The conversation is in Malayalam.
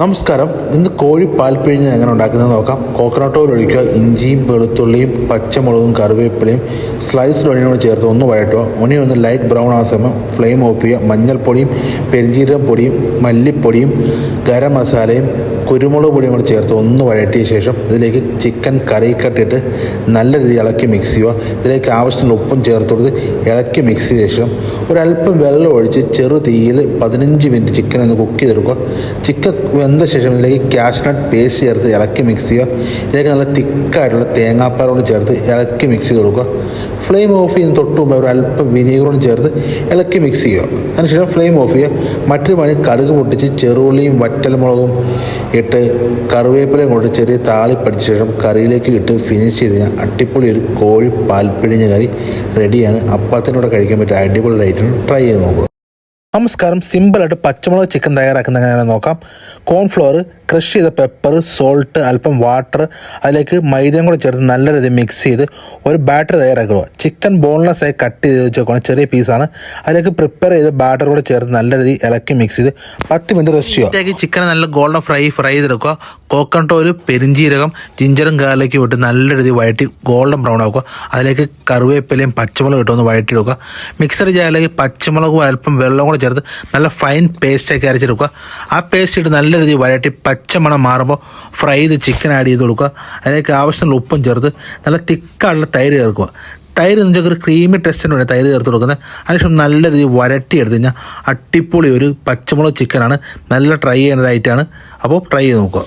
നമസ്കാരം. ഇന്ന് കോഴി പാൽപ്പിഴിഞ്ഞ് എങ്ങനെ ഉണ്ടാക്കുന്നത് നോക്കാം. കോക്കനട്ട് ഓയിൽ ഒഴിക്കുക ഇഞ്ചിയും വെളുത്തുള്ളിയും പച്ചമുളകും കറിവേപ്പിലയും സ്ലൈസ് ഒണിയോട് ചേർത്ത് ഒന്ന് വഴറ്റുക. ഒണി ഒന്ന് ലൈറ്റ് ബ്രൗൺ ആകുന്ന സമയം ഫ്ലെയിം ഓഫ് ചെയ്യുക. മഞ്ഞൾപ്പൊടിയും പെരിഞ്ചീരകം പൊടിയും മല്ലിപ്പൊടിയും ഗരം മസാലയും കുരുമുളക് പൊടിയും കൂടി ചേർത്ത് ഒന്ന് വഴറ്റിയ ശേഷം ഇതിലേക്ക് ചിക്കൻ കറി കട്ടിട്ട് നല്ല രീതിയിൽ ഇളക്കി മിക്സ് ചെയ്യുക. ഇതിലേക്ക് ആവശ്യമുള്ള ഉപ്പും ചേർത്ത് കൊടുത്ത് ഇളക്കി മിക്സ് ചെയ്ത ശേഷം ഒരല്പം വെള്ളം ഒഴിച്ച് ചെറു തീയിൽ പതിനഞ്ച് മിനിറ്റ് ചിക്കൻ ഒന്ന് കുക്ക് ചെയ്തെടുക്കുക. ചിക്കൻ വെന്ത ശേഷം ഇതിലേക്ക് കാഷ്നട്ട് പേസ്റ്റ് ചേർത്ത് ഇളക്കി മിക്സ് ചെയ്യുക. ഇതിലേക്ക് നല്ല തിക്കായിട്ടുള്ള തേങ്ങാപ്പാലോട് ചേർത്ത് ഇളക്കി മിക്സ് ചെയ്ത് കൊടുക്കുക. ഫ്ലെയിം ഓഫ് ചെയ്യുന്ന തൊട്ട് മുമ്പ് ഒരു അല്പം വിനീഗറോട് ചേർത്ത് ഇളക്കി മിക്സ് ചെയ്യുക. അതിനുശേഷം ഫ്ലെയിം ഓഫ് ചെയ്യുക. മറ്റൊരു പണി കടുക് പൊട്ടിച്ച് ചെറുള്ളിയും വറ്റൽമുളകും ഇട്ട് കറിവേപ്പിലയും കൊണ്ട് ചെറിയ താളി പഠിച്ച ശേഷം കറിയിലേക്ക് ഇട്ട് ഫിനിഷ് ചെയ്ത് കഴിഞ്ഞാൽ അടിപൊളി ഒരു കോഴി പാൽപ്പിഴിഞ്ഞ കറി റെഡിയാണ് അപ്പത്തിനോടെ കഴിക്കാൻ പറ്റിയ അടിപൊളി ഐറ്റം ട്രൈ ചെയ്ത് നോക്കുക. നമസ്കാരം. സിമ്പിളായിട്ട് പച്ചമുളക് ചിക്കൻ തയ്യാറാക്കുന്ന എങ്ങനെ നോക്കാം. കോൺഫ്ലോർ ക്രഷ് ചെയ്ത പെപ്പർ സോൾട്ട് അല്പം വാട്ടർ അതിലേക്ക് മൈദയും കൂടെ ചേർത്ത് നല്ല രീതിയിൽ മിക്സ് ചെയ്ത് ഒരു ബാറ്റർ തയ്യാറാക്കുക. ചിക്കൻ ബോൺലെസ് ആയി കട്ട് ചെയ്ത് വെച്ചേക്കണം ചെറിയ പീസാണ് അതിലേക്ക് പ്രിപ്പയർ ചെയ്ത് ബാറ്റർ കൂടെ ചേർത്ത് നല്ല രീതിയിൽ ഇളക്കി മിക്സ് ചെയ്ത് പത്ത് മിനിറ്റ് റെസ്റ്റ് ചെയ്യുക. ചിക്കൻ നല്ല ഗോൾഡൻ ഫ്രൈ ഫ്രൈ ചെയ്തെടുക്കുക. കോക്കനട്ട് ഓയിൽ പെരിഞ്ചീരകം ജിഞ്ചറും ഗാർലിക്കും ഇട്ട് നല്ല രീതിയിൽ വഴറ്റി ഗോൾഡൻ ബ്രൗൺ ആക്കുക. അതിലേക്ക് കറിവേപ്പിലയും പച്ചമുളകും ഇട്ടൊന്ന് വഴറ്റി എടുക്കുക മിക്സർ ജാറിലേക്ക് പച്ചമുളകും അല്പം വെള്ളം കൂടെ ചേർത്ത് നല്ല ഫൈൻ പേസ്റ്റൊക്കെ അരച്ചെടുക്കുക. ആ പേസ്റ്റ് ഇട്ട് നല്ല രീതിയിൽ വരട്ടി പച്ചമണം മാറുമ്പോൾ ഫ്രൈ ചെയ്ത് ചിക്കൻ ആഡ് ചെയ്ത് കൊടുക്കുക. അതിലേക്ക് ആവശ്യമുള്ള ഉപ്പും ചേർത്ത് നല്ല തിക്കായുള്ള തൈര് ചേർക്കുക. തൈര് എന്ന് വെച്ചാൽ ഒരു ക്രീമി ടെസ്റ്റിന് വേണ്ടി തൈര് ചേർത്ത് കൊടുക്കുന്നത്. അതിനുശേഷം നല്ല രീതിയിൽ വരട്ടി എടുത്ത് കഴിഞ്ഞാൽ അട്ടിപ്പൊളി ഒരു പച്ചമുളക് ചിക്കനാണ് നല്ല ട്രൈ ചെയ്യുന്നതായിട്ടാണ് അപ്പോൾ ട്രൈ ചെയ്ത് നോക്കുക.